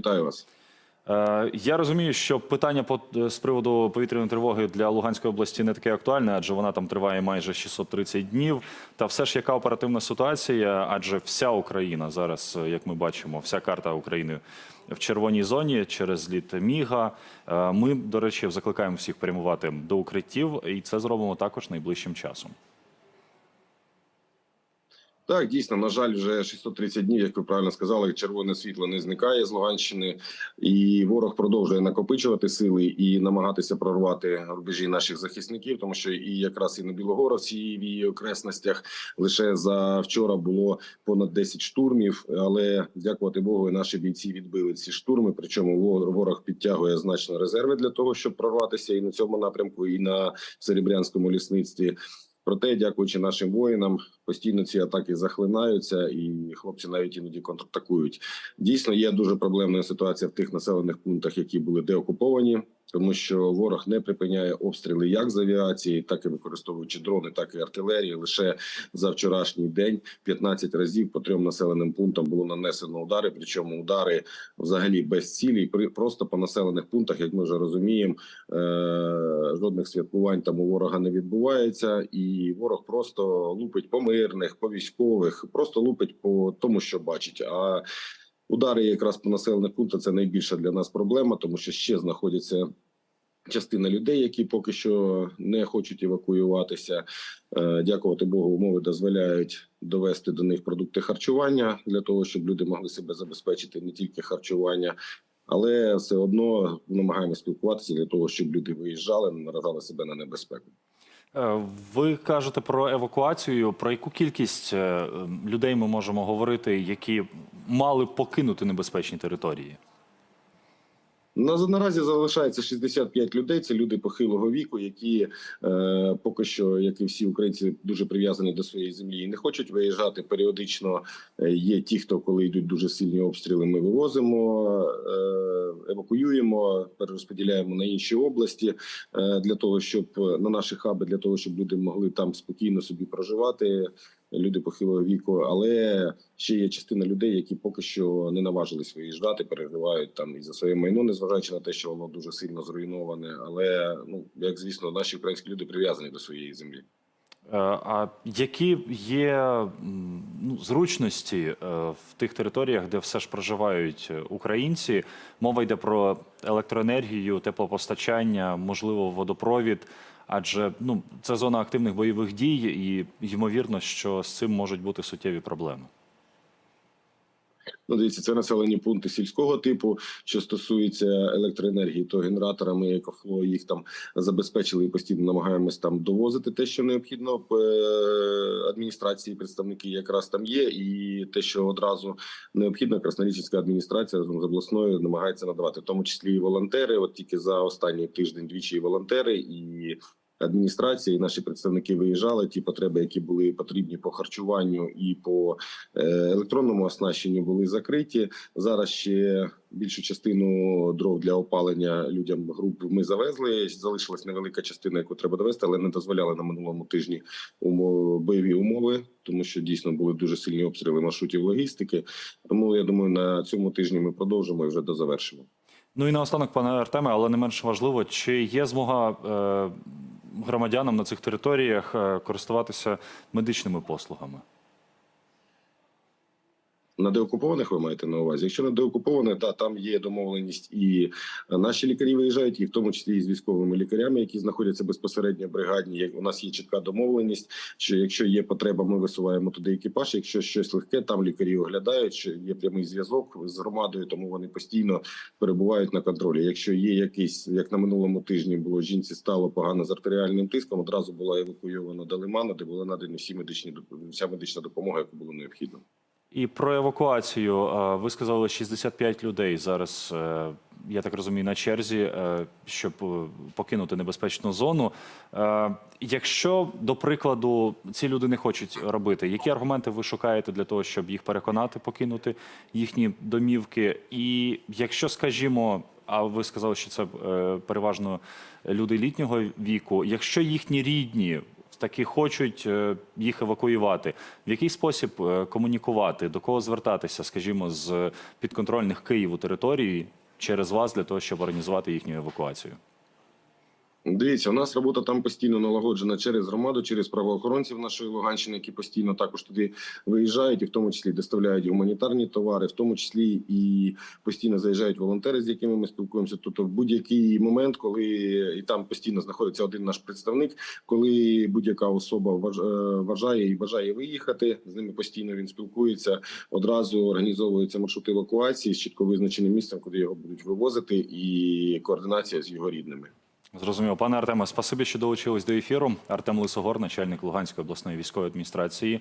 Вітаю вас. Е, Я розумію, що питання по з приводу повітряної тривоги для Луганської області не таке актуальне, адже вона там триває майже 630 днів. Та все ж яка оперативна ситуація? Адже вся Україна зараз, е, як ми бачимо, вся карта України в червоній зоні через зліт Міга. Е, Ми, до речі, закликаємо всіх прямувати до укриттів, і це зробимо також найближчим часом. Так, дійсно, на жаль, вже 630 днів, як ви правильно сказали, червоне світло не зникає з Луганщини, і ворог продовжує накопичувати сили і намагатися прорвати рубежі наших захисників, тому що і якраз і на Білогоровці, і в її окресностях лише за вчора було понад 10 штурмів. Але дякувати Богу, наші бійці відбили ці штурми. Причому ворог підтягує значно резерви для того, щоб прорватися і на цьому напрямку, і на Серебрянському лісництві. Проте, дякуючи нашим воїнам, постійно ці атаки захлинаються, і хлопці навіть іноді контратакують. Дійсно, є дуже проблемна ситуація в тих населених пунктах, які були деокуповані, тому що ворог не припиняє обстріли як з авіації, так і використовуючи дрони, так і артилерії. Лише за вчорашній день 15 разів по трьом населеним пунктам було нанесено удари. Причому удари взагалі без цілі, просто по населених пунктах, як ми вже розуміємо, е, жодних святкувань там у ворога не відбувається, і ворог просто лупить по мирних, по військових, просто лупить по тому, що бачить. А удари якраз по населених пунктах це найбільша для нас проблема, тому що ще знаходяться. Частина людей, які поки що не хочуть евакуюватися, Е, дякувати Богу, умови дозволяють довести до них продукти харчування для того, щоб люди могли себе забезпечити не тільки харчування, але все одно намагаємося спілкуватися для того, щоб люди виїжджали, наражали себе на небезпеку. Е, Ви кажете про евакуацію. Про яку кількість е, людей ми можемо говорити, які мали покинути небезпечні території? На наразі залишається 65 людей. Це люди похилого віку, які е, поки що, як і всі українці, дуже прив'язані до своєї землі і не хочуть виїжджати. Періодично е, є ті, хто коли йдуть дуже сильні обстріли, ми вивозимо, е, евакуюємо, перерозподіляємо на інші області е, для того, щоб на наші хаби, для того, щоб люди могли там спокійно собі проживати. Люди похилого віку, але ще є частина людей, які поки що не наважились виїжджати, переживають там і за своє майно, незважаючи на те, що воно дуже сильно зруйноване. Але ну як звісно, наші українські люди прив'язані до своєї землі. Е, А які є ну, зручності е, в тих територіях, де все ж проживають е, українці? Мова йде про електроенергію, теплопостачання, можливо, водопровід. Адже ну це зона активних бойових дій, і ймовірно, що з цим можуть бути суттєві проблеми. Ну, дивіться, це населені пункти сільського типу, що стосується електроенергії, то генераторами екофло їх там забезпечили і постійно намагаємось там довозити те, що необхідно. Е, Адміністрації представники якраз там є, і те, що одразу необхідно, Краснорічська адміністрація разом з обласною намагається надавати, в тому числі і волонтери. От тільки за останній тиждень двічі і волонтери і. Адміністрація і наші представники виїжджали. Ті потреби, які були потрібні по харчуванню і по е, електронному оснащенню, були закриті. Зараз ще більшу частину дров для опалення людям груп ми завезли. Залишилась невелика частина, яку треба довести, але не дозволяли на минулому тижні бойові умови, тому що дійсно були дуже сильні обстріли маршрутів логістики. Тому я думаю, на цьому тижні ми продовжимо і вже дозавершимо. Ну і наостанок, пане Артеме, але не менш важливо, чи є змога е, громадянам на цих територіях е, користуватися медичними послугами? На деокупованих ви маєте на увазі? Якщо на деокуповане, да, там є домовленість, і наші лікарі виїжджають, і в тому числі і з військовими лікарями, які знаходяться безпосередньо. Як у нас є чітка домовленість, що якщо є потреба, ми висуваємо туди екіпаж. Якщо щось легке, там лікарі оглядають. Що є прямий зв'язок з громадою, тому вони постійно перебувають на контролі. Якщо є якийсь, як на минулому тижні було жінці, стало погано з артеріальним тиском, одразу була евакуйована до лиману, де була надані всі медичні вся медична допомога, яку було необхідно. І про евакуацію е, ви сказали 65 людей зараз. е, Я так розумію, на черзі, е, щоб покинути небезпечну зону. Якщо, до прикладу, ці люди не хочуть робити, які аргументи ви шукаєте для того, щоб їх переконати покинути їхні домівки? І якщо, скажімо, а ви сказали, що це переважно люди літнього віку, якщо їхні рідні таки хочуть е, їх евакуювати. В який спосіб е, комунікувати, до кого звертатися, скажімо, з підконтрольних Києву територій через вас для того, щоб організувати їхню евакуацію? Дивіться, у нас робота там постійно налагоджена через громаду, через правоохоронців нашої Луганщини, які постійно також туди виїжджають, і в тому числі доставляють гуманітарні товари, в тому числі і постійно заїжджають волонтери, з якими ми спілкуємося. Тобто, в будь-який момент, коли і там постійно знаходиться один наш представник, коли будь-яка особа е, вважає і бажає виїхати, з ними постійно він спілкується. Одразу організовуються маршрути евакуації з чітко визначеним місцем, куди його будуть вивозити, і координація з його рідними. Зрозуміло. Пане Артеме, спасибі, що долучились до ефіру. Артем Лисогор, начальник Луганської обласної військової адміністрації.